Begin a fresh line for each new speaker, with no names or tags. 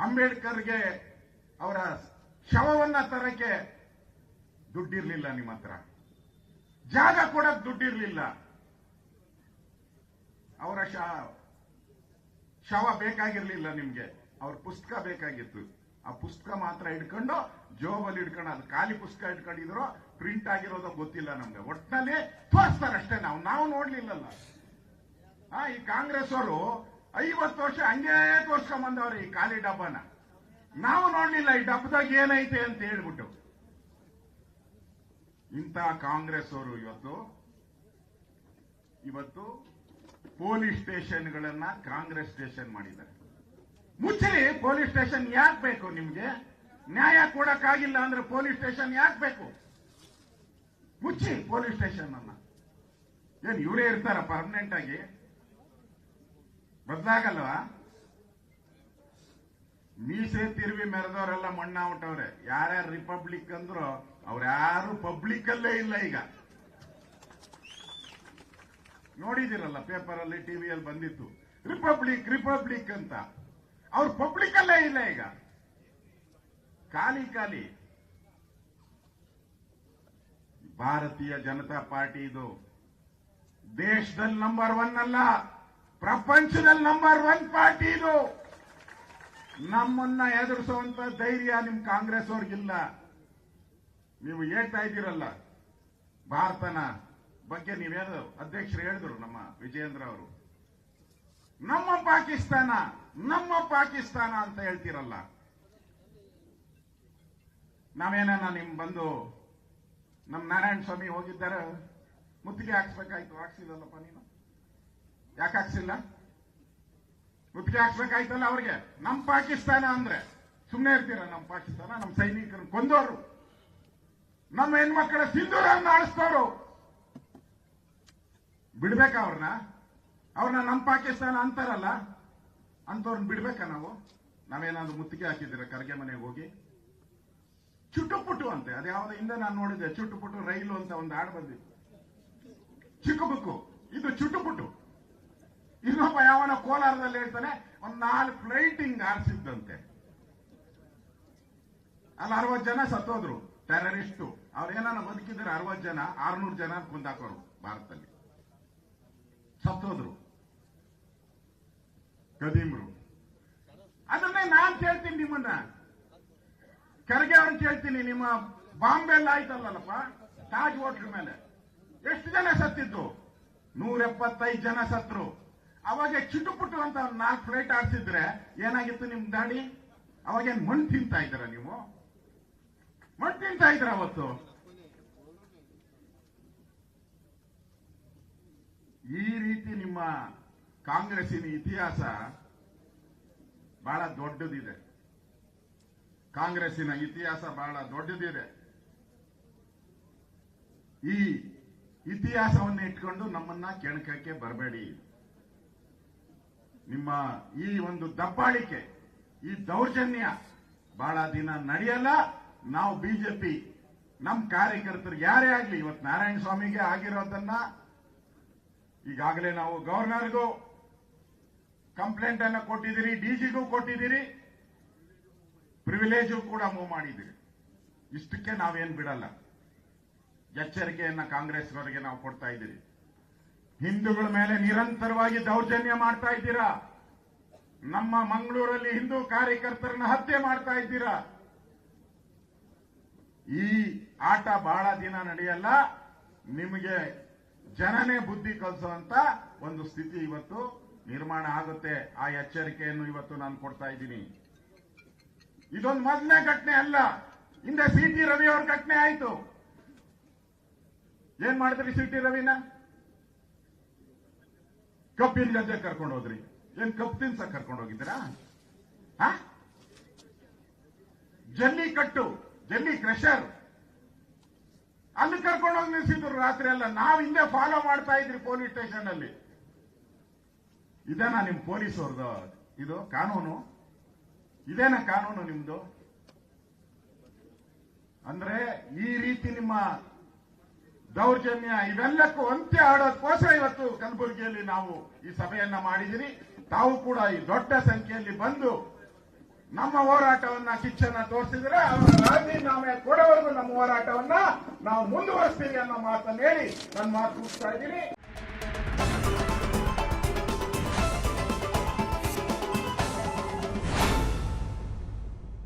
ಅಂಬೇಡ್ಕರ್ಗೆ ಅವರ ಶವವನ್ನ ತರಕ್ಕೆ ದುಡ್ಡಿರ್ಲಿಲ್ಲ ನಿಮ್ಮ ಹತ್ರ. ಜಾಗ ಕೊಡಕ್ ದುಡ್ಡಿರ್ಲಿಲ್ಲ. ಅವರ ಶವ ಬೇಕಾಗಿರ್ಲಿಲ್ಲ ನಿಮ್ಗೆ. ಅವ್ರ ಪುಸ್ತಕ ಬೇಕಾಗಿತ್ತು. ಆ ಪುಸ್ತಕ ಮಾತ್ರ ಇಟ್ಕೊಂಡು ಜೋಬಲ್ಲಿ ಇಟ್ಕೊಂಡು ಅದು ಖಾಲಿ ಪುಸ್ತಕ ಇಟ್ಕೊಂಡಿದ್ರು ಪ್ರಿಂಟ್ ಆಗಿರೋದೋ ಗೊತ್ತಿಲ್ಲ ನಮ್ಗೆ. ಒಟ್ಟಿನಲ್ಲಿ ತೋರಿಸ್ತಾರಷ್ಟೇ ನಾವು. ನಾವು ನೋಡ್ಲಿಲ್ಲಲ್ಲ. ಈ ಕಾಂಗ್ರೆಸ್ ಅವರು ಐವತ್ತು ವರ್ಷ ಹಂಗೇ ತೋರ್ಸ್ಕೊಂಬಂದವ್ರು ಈ ಖಾಲಿ ಡಬ್ಬನ. ನಾವು ನೋಡ್ಲಿಲ್ಲ, ಈ ಡಬ್ಬದಾಗ ಏನೈತೆ ಅಂತ ಹೇಳ್ಬಿಟ್ಟು. ಇಂಥ ಕಾಂಗ್ರೆಸ್ ಅವರು ಇವತ್ತು ಇವತ್ತು ಪೊಲೀಸ್ ಸ್ಟೇಷನ್ಗಳನ್ನ ಕಾಂಗ್ರೆಸ್ ಸ್ಟೇಷನ್ ಮಾಡಿದ್ದಾರೆ. ಮುಚ್ಚಲಿ ಪೊಲೀಸ್ ಸ್ಟೇಷನ್ ಯಾಕೆ ಬೇಕು ನಿಮ್ಗೆ? ನ್ಯಾಯ ಕೊಡಕ್ಕಾಗಿಲ್ಲ ಅಂದ್ರೆ ಪೊಲೀಸ್ ಸ್ಟೇಷನ್ ಯಾಕೆ ಬೇಕು? ಮುಚ್ಚಿ ಪೊಲೀಸ್ ಸ್ಟೇಷನ್ ಅನ್ನ ಏನು ಇವರೇ ಇರ್ತಾರ ಪರ್ಮನೆಂಟ್ ಆಗಿ? ಬದಲಾಗಲ್ವಾ ಮೀಸೆ ತಿರುವಿ ಮೆರೆದವರೆಲ್ಲ ಮಣ್ಣಾಗ್ಬಿಟ್ಟವ್ರೆ. ಯಾರ್ಯಾರು ರಿಪಬ್ಲಿಕ್ ಅಂದ್ರು ಅವ್ರ್ಯಾರು ಪಬ್ಲಿಕ್ ಅಲ್ಲೇ ಇಲ್ಲ ಈಗ. ನೋಡಿದಿರಲ್ಲ ಪೇಪರ್ ಅಲ್ಲಿ ಟಿವಿಯಲ್ಲಿ ಬಂದಿತ್ತು ರಿಪಬ್ಲಿಕ್ ರಿಪಬ್ಲಿಕ್ ಅಂತ. ಅವ್ರು ಪಬ್ಲಿಕ್ ಅಲ್ಲೇ ಇಲ್ಲ ಈಗ. ಖಾಲಿ ಖಾಲಿ. ಭಾರತೀಯ ಜನತಾ ಪಾರ್ಟಿ ಇದು ದೇಶದಲ್ಲಿ ನಂಬರ್ ಒನ್ ಅಲ್ಲ. ಪ್ರಪಂಚದಲ್ಲಿ ನಂಬರ್ ಒನ್ ಪಾರ್ಟಿ ಇದು. ನಮ್ಮನ್ನ ಎದುರಿಸುವಂತ ಧೈರ್ಯ ನಿಮ್ ಕಾಂಗ್ರೆಸ್ ಅವ್ರಿಗಿಲ್ಲ ನೀವು ಹೇಳ್ತಾ ಇದ್ದೀರಲ್ಲ, ಭಾರತನ ಬಗ್ಗೆ ನೀವೇನು ಅಧ್ಯಕ್ಷರು ಹೇಳಿದ್ರು ನಮ್ಮ ವಿಜಯೇಂದ್ರ ಅವರು. ನಮ್ಮ ಪಾಕಿಸ್ತಾನ ನಮ್ಮ ಪಾಕಿಸ್ತಾನ ಅಂತ ಹೇಳ್ತೀರಲ್ಲ. ನಾವೇನ ನಿಮ್ ಬಂದು ನಮ್ ನಾರಾಯಣ ಸ್ವಾಮಿ ಹೋಗಿದ್ದಾರೆ? ಮುತ್ತಿಗೆ ಹಾಕ್ಸ್ಬೇಕಾಯ್ತು ಹಾಕ್ಸಿದಲ್ಲಪ್ಪ ನೀನು? ಯಾಕೆ ಹಾಕ್ಸಿಲ್ಲ? ಮುತ್ತಿಗೆ ಹಾಕ್ಸ್ಬೇಕಾಯ್ತಲ್ಲ ಅವ್ರಿಗೆ. ನಮ್ ಪಾಕಿಸ್ತಾನ ಅಂದ್ರೆ ಸುಮ್ಮನೆ ಇರ್ತೀರ ನಮ್ ಪಾಕಿಸ್ತಾನ? ನಮ್ ಸೈನಿಕರನ್ನ ಕೊಂದವರು ನಮ್ಮ ಹೆಣ್ಮಕ್ಕಳ ಸಿಂಧೂರನ್ನ ಆಳಿಸ್ತವ್ರು ಬಿಡ್ಬೇಕಾ ಅವ್ರನ್ನ? ಅವ್ರನ್ನ ನಮ್ ಪಾಕಿಸ್ತಾನ ಅಂತಾರಲ್ಲ ಅಂತವ್ರನ್ನ ಬಿಡ್ಬೇಕಾ ನಾವು? ನಾವೇನಾದ್ರು ಮುತ್ತಿಗೆ ಹಾಕಿದ್ದೀರ, ಕರ್ಗೆ ಮನೆಗೆ ಹೋಗಿ? ಚುಟ್ಟುಪುಟ್ಟು ಅಂತೆ ಅದ್ಯಾವ್ದು ಹಿಂದೆ ನಾನು ನೋಡಿದೆ ಚುಟ್ಟುಪುಟ್ಟು ರೈಲು ಅಂತ ಒಂದು ಹಾಡು ಬಂದಿತ್ತು. ಚಿಕ್ಕ ಬುಕ್ಕು ಇದು ಚುಟ್ಟುಪುಟ್ಟು. ಇನ್ನೊಬ್ಬ ಯಾವನ ಕೋಲಾರದಲ್ಲಿ ಹೇಳ್ತಾನೆ, ಒಂದ್ ನಾಲ್ಕು ಫ್ಲೈಟ್ ಹಿಂಗ್ ಹಾರಿಸಿದ್ದಂತೆ ಅಲ್ಲಿ ಅರವತ್ತು ಜನ ಸತ್ತೋದ್ರು ಟೆರರಿಸ್ಟು ಅವ್ರು ಏನಾನ ಬದುಕಿದ್ರೆ ಅರವತ್ ಜನ, ಆರ್ನೂರು ಜನ ಕುಂದಾಕೋರು ಭಾರತದಲ್ಲಿ. ಸತ್ತೋದ್ರು. ಕದೀಮ್ರು ಅದನ್ನೇ ನಾನ್ ಕೇಳ್ತೀನಿ ನಿಮ್ಮನ್ನ. ಕೆಳಗೆ ಅವ್ರನ್ನ ಕೇಳ್ತೀನಿ, ನಿಮ್ಮ ಬಾಂಬೆ ಎಲ್ಲ ಆಯ್ತಲ್ಲಪ್ಪ? ತಾಜ್ ಹೋಟ್ಲ್ ಮೇಲೆ. ಎಷ್ಟು ಜನ ಸತ್ತಿದ್ದು? ನೂರ ಎಪ್ಪತ್ತೈದು ಜನ ಸತ್ರು. ಅವಾಗ ಚಿಟುಪುಟು ಅಂತ ನಾಲ್ಕು ಫ್ಲೈಟ್ ಆಡ್ಸಿದ್ರೆ ಏನಾಗಿತ್ತು ನಿಮ್ ದಾಡಿ? ಅವಾಗೇನ್ ಮಣ್ಣು ತಿಂತಾ ಇದ್ದೀರ ನೀವು? ಮಣ್ಣು ತಿಂತಾ ಇದ್ರ ಅವತ್ತು? ಈ ರೀತಿ ನಿಮ್ಮ ಕಾಂಗ್ರೆಸ್ಸಿನ ಇತಿಹಾಸ ಬಹಳ ದೊಡ್ಡದಿದೆ. ಕಾಂಗ್ರೆಸ್ಸಿನ ಇತಿಹಾಸ ಬಹಳ ದೊಡ್ಡದಿದೆ. ಈ ಇತಿಹಾಸವನ್ನು ಇಟ್ಕೊಂಡು ನಮ್ಮನ್ನ ಕೆಣಕಕ್ಕೆ ಬರಬೇಡಿ. ನಿಮ್ಮ ಈ ಒಂದು ದಬ್ಬಾಳಿಕೆ, ಈ ದೌರ್ಜನ್ಯ ಬಹಳ ದಿನ ನಡೆಯಲ್ಲ. ನಾವು ಬಿಜೆಪಿ ನಮ್ಮ ಕಾರ್ಯಕರ್ತರು ಯಾರೇ ಆಗಲಿ, ಇವತ್ತು ನಾರಾಯಣ ಸ್ವಾಮಿಗೆ ಆಗಿರೋದನ್ನ ಈಗಾಗಲೇ ನಾವು ಗವರ್ನರ್ಗೂ ಕಂಪ್ಲೇಂಟ್ ಅನ್ನು ಕೊಟ್ಟಿದ್ದೀರಿ ಡಿಜಿಗೂ ಕೊಟ್ಟಿದ್ದೀರಿ. ಪ್ರಿವಿಲೇಜು ಕೂಡ ಮೂವ್ ಮಾಡಿದ್ದೀರಿ. ಇಷ್ಟಕ್ಕೆ ನಾವೇನು ಬಿಡಲ್ಲ. ಎಚ್ಚರಿಕೆಯನ್ನ ಕಾಂಗ್ರೆಸ್ನವರಿಗೆ ನಾವು ಕೊಡ್ತಾ ಇದ್ದೀರಿ. ಹಿಂದೂಗಳ ಮೇಲೆ ನಿರಂತರವಾಗಿ ದೌರ್ಜನ್ಯ ಮಾಡ್ತಾ ಇದ್ದೀರಾ? ನಮ್ಮ ಮಂಗಳೂರಲ್ಲಿ ಹಿಂದೂ ಕಾರ್ಯಕರ್ತರನ್ನ ಹತ್ಯೆ ಮಾಡ್ತಾ ಇದ್ದೀರಾ? ಈ ಆಟ ಬಹಳ ದಿನ ನಡೆಯಲ್ಲ, ನಿಮಗೆ ಜನನೇ ಬುದ್ಧಿ ಕಲಿಸುವಂತ ಒಂದು ಸ್ಥಿತಿ ಇವತ್ತು ನಿರ್ಮಾಣ ಆಗುತ್ತೆ. ಆ ಎಚ್ಚರಿಕೆಯನ್ನು ಇವತ್ತು ನಾನು ಕೊಡ್ತಾ ಇದ್ದೀನಿ. ಇದೊಂದು ಮೊದಲನೇ ಘಟನೆ ಅಲ್ಲ, ಹಿಂದೆ ಸಿ ಟಿ ರವಿ ಅವ್ರ ಘಟನೆ ಆಯಿತು. ಏನ್ ಮಾಡಿದ್ರಿ ಸಿ ಟಿ ರವಿನ? ಕಬ್ಬಿನ ಗದ್ದೆ ಕರ್ಕೊಂಡು ಹೋದ್ರಿ? ಏನ್ ಕಪ್ ತಿನ್ಸ ಕರ್ಕೊಂಡು ಹೋಗಿದ್ದೀರಾ? ಜಲ್ಲಿ ಕಟ್ಟು, ಜಲ್ಲಿ ಕ್ರೆಷರ್. ಅಲ್ಲಿ ಕರ್ಕೊಂಡು ಹೋಗಿ ನಿಲ್ಸಿದ್ರು ರಾತ್ರಿ ಎಲ್ಲ ನಾವು ಹಿಂದೆ ಫಾಲೋ ಮಾಡ್ತಾ ಇದ್ರಿ ಪೊಲೀಸ್ ಸ್ಟೇಷನ್ ಅಲ್ಲಿ. ಇದೇನಾ ನಿಮ್ ಪೊಲೀಸ್ ಅವ್ರದ್ದು ಇದು ಕಾನೂನು? ಇದೇನಾ ಕಾನೂನು ನಿಮ್ದು? ಅಂದ್ರೆ ಈ ರೀತಿ ನಿಮ್ಮ ದೌರ್ಜನ್ಯ ಇವೆಲ್ಲಕ್ಕೂ ಅಂತ್ಯ ಆಡೋದಕ್ಕೋಸ್ಕರ ಇವತ್ತು ಕಲಬುರಗಿಯಲ್ಲಿ ನಾವು ಈ ಸಭೆಯನ್ನ ಮಾಡಿದಿರಿ ತಾವು ಕೂಡ ಈ ದೊಡ್ಡ ಸಂಖ್ಯೆಯಲ್ಲಿ ಬಂದು ನಮ್ಮ ಹೋರಾಟವನ್ನ ಶಿಕ್ಷಣ ತೋರಿಸಿದ್ರೆ ಅವರ ರಾಜೀನಾಮೆ ಕೊಡೋವರೆಗೂ ನಮ್ಮ ಹೋರಾಟವನ್ನ ನಾವು ಮುಂದುವರಿಸ್ತೀವಿ ಅನ್ನೋ ಮಾತನ್ನು ಹೇಳಿ ನನ್ನ ಮಾತು ಮುಗಿಸ್ತಾ ಇದ್ದೀನಿ.